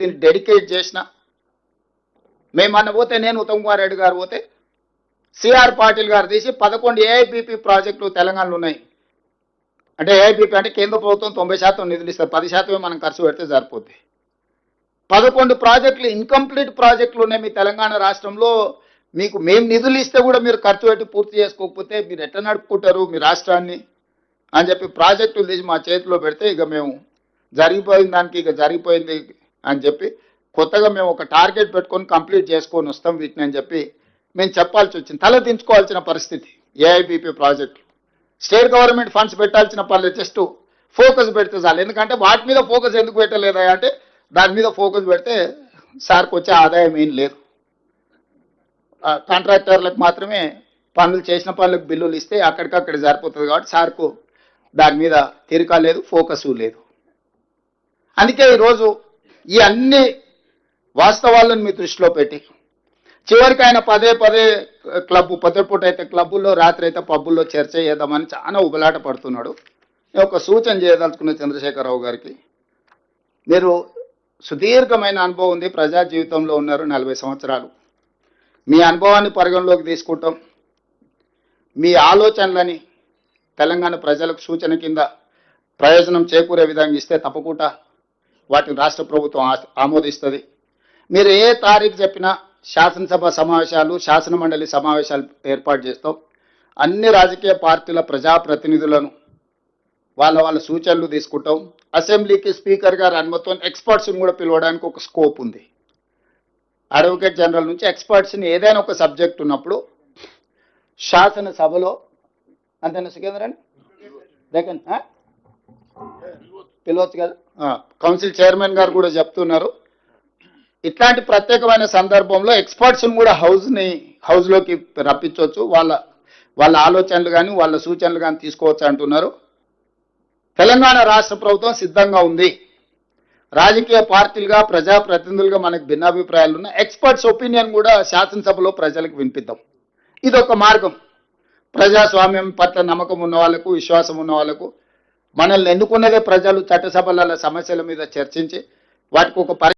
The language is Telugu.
దీన్ని డెడికేట్ చేసిన. మేమన్న పోతే నేను ఉత్తమ్ కుమార్ రెడ్డి గారు పోతే సిఆర్ పాటిల్ గారు తీసి పదకొండు ఏఐపిపి ప్రాజెక్టులు తెలంగాణలో ఉన్నాయి. అంటే ఏఐపిపి అంటే కేంద్ర ప్రభుత్వం తొంభై శాతం నిధులు ఇస్తారు. పది శాతమే మనం ఖర్చు పెడితే సరిపోద్ది. పదకొండు ప్రాజెక్టులు ఇన్కంప్లీట్ ప్రాజెక్టులు ఉన్నాయి మీ తెలంగాణ రాష్ట్రంలో. మీకు మేము నిధులు ఇస్తే కూడా మీరు ఖర్చు పెట్టి పూర్తి చేసుకోకపోతే మీరు ఎట్లా నడుపుకుంటారు మీ రాష్ట్రాన్ని అని చెప్పి ప్రాజెక్టులు తీసి మా చేతిలో పెడితే ఇక మేము జరిగిపోయిన దానికి ఇక జరిగిపోయింది అని చెప్పి కొత్తగా మేము ఒక టార్గెట్ పెట్టుకొని కంప్లీట్ చేసుకొని వస్తాం వీటిని అని చెప్పి మేము చెప్పాల్సి వచ్చింది. తల దించుకోవాల్సిన పరిస్థితి ఏఐబిపి ప్రాజెక్టులు స్టేట్ గవర్నమెంట్ ఫండ్స్ పెట్టాల్సిన పనులు జస్ట్ ఫోకస్ పెడితే చాలు. ఎందుకంటే వాటి మీద ఫోకస్ ఎందుకు పెట్టలేదా అంటే దాని మీద ఫోకస్ పెడితే సార్కి వచ్చే ఆదాయం ఏం లేదు. కాంట్రాక్టర్లకు మాత్రమే పనులు చేసిన పనులకు బిల్లులు ఇస్తే అక్కడికక్కడ సరిపోతుంది కాబట్టి సార్కు దాని మీద తీరిక లేదు ఫోకస్ లేదు. అందుకే ఈరోజు ఈ అన్ని వాస్తవాలను మీ దృష్టిలో పెట్టి. చివరికి ఆయన పదే పదే క్లబ్ పొద్దుపూట అయితే క్లబ్బుల్లో రాత్రి అయితే పబ్బుల్లో చర్చ చేద్దామని చాలా ఉబలాట పడుతున్నాడు. నేను ఒక సూచన చేయదలుచుకున్న చంద్రశేఖరరావు గారికి మీరు సుదీర్ఘమైన అనుభవం ఉంది ప్రజా జీవితంలో ఉన్నారు నలభై సంవత్సరాలు. మీ అనుభవాన్ని పరిగణలోకి తీసుకుంటాం. మీ ఆలోచనలని తెలంగాణ ప్రజలకు సూచన కింద ప్రయోజనం చేకూరే విధంగా ఇస్తే తప్పకుండా వాటిని రాష్ట్ర ప్రభుత్వం ఆమోదిస్తుంది. మీరు ఏ తారీఖు చెప్పినా శాసనసభ సమావేశాలు శాసన మండలి సమావేశాలు ఏర్పాటు చేస్తాం. అన్ని రాజకీయ పార్టీల ప్రజాప్రతినిధులను వాళ్ళ వాళ్ళ సూచనలు తీసుకుంటాం. అసెంబ్లీకి స్పీకర్ గారు అనుమతితో ఎక్స్పర్ట్స్ని కూడా పిలవడానికి ఒక స్కోప్ ఉంది. అడ్వకేట్ జనరల్ నుంచి ఎక్స్పర్ట్స్ని ఏదైనా ఒక సబ్జెక్ట్ ఉన్నప్పుడు శాసనసభలో అంతేనా సుఖేంద్రన్ దేకన్ పిలవచ్చు కదా. కౌన్సిల్ చైర్మన్ గారు కూడా చెప్తున్నారు. ఇట్లాంటి ప్రత్యేకమైన సందర్భంలో ఎక్స్పర్ట్స్ని కూడా హౌస్ని హౌస్లోకి రప్పించవచ్చు. వాళ్ళ వాళ్ళ ఆలోచనలు కానీ వాళ్ళ సూచనలు కానీ తీసుకోవచ్చు అంటున్నారు. తెలంగాణ రాష్ట్ర ప్రభుత్వం సిద్ధంగా ఉంది. రాజకీయ పార్టీలుగా ప్రజాప్రతినిధులుగా మనకు భిన్నాభిప్రాయాలు ఉన్నాయి. ఎక్స్పర్ట్స్ ఒపీనియన్ కూడా శాసనసభలో ప్రజలకు వినిపిద్దాం. ఇది ఒక మార్గం. ప్రజాస్వామ్యం పట్ల నమ్మకం ఉన్న వాళ్ళకు విశ్వాసం ఉన్న వాళ్ళకు మనల్ని ఎన్నుకున్నదే ప్రజలు చట్టసభల సమస్యల మీద చర్చించి వాటికి ఒక పరి